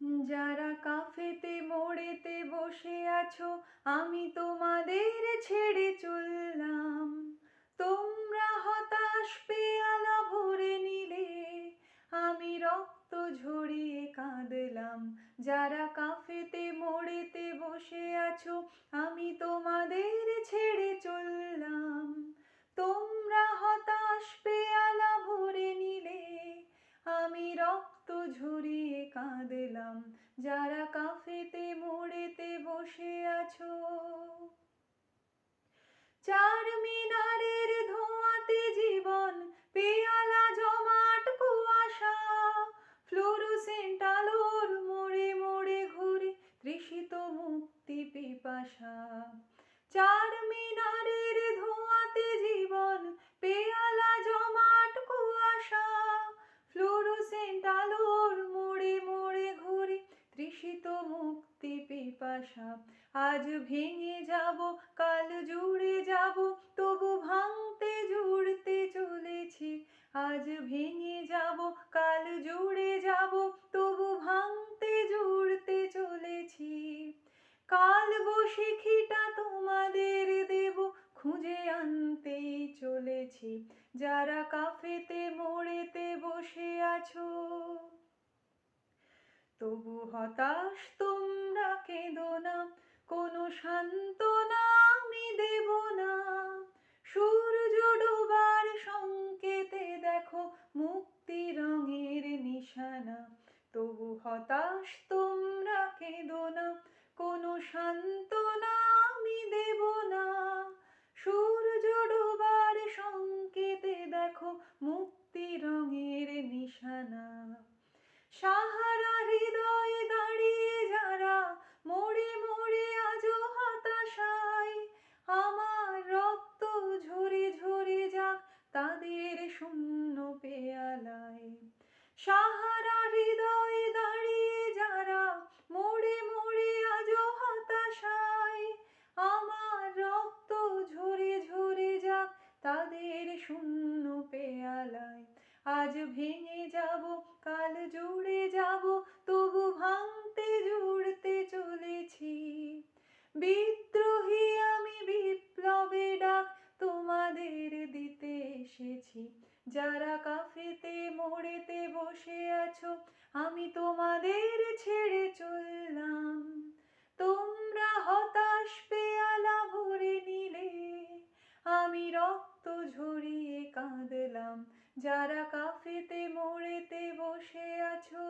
যারা কাফেতে মোড়েতে বসে আছো, আমি তোমাদের ছেড়ে চললাম। তোমরা হতাশ পেয়ালা ভরে নিলে, আমি রক্ত ঝরিয়ে কাঁদলাম। যারা কাফেতে মোড়েতে বসে আছো, আমি তোমাদের ছেড়ে ঝরিয়ে কাঁদলাম। যারা কাফেতে মোড়েতে বসে আছো। চার মিনারের ধোঁয়াতে জীবন, পেয়ালা জমাট, কুয়াশা। ফ্লোরোসেন্ট আলোর মোড়ে মোড়ে ঘুরে তৃষিত মুক্তি পিপাসা। চার মিনারের পিপাসা আজ ভেঙে যাব, কাল জুড়ে যাব, তবু ভাঙতে জুড়তে চলেছি। আজ ভেঙে যাব, কাল জুড়ে যাব, তবু ভাঙতে জুড়তে চলেছি। কাল বসিখিটা তোমাদের দেব, খুঁজে আনতেই চলেছি। যারা কাফেতে মোড়েতে বসে আছো, তবু হতাশ তোমরা কেঁদো না কোনো সান্ত্বনা আমি দেব না সূর্য ডোবার সংকেতে দেখো মুক্তি রঙের নিশানা। তবু হতাশ তোমরা আজ ভেঙে যাব, কাল জুড়ে যাব, তবু ভাঙতে জুড়তে চলেছি। বিদ্রোহী আমি বিপ্লবে ডাক তোমাদের দিতে এসেছি। যারা কাফেতে মোড়েতে বসে আছো, আমি তোমাদের ছেড়ে জড়িয়ে কাঁদলাম। যারা কাফেতে মোড়েতে বসে আছো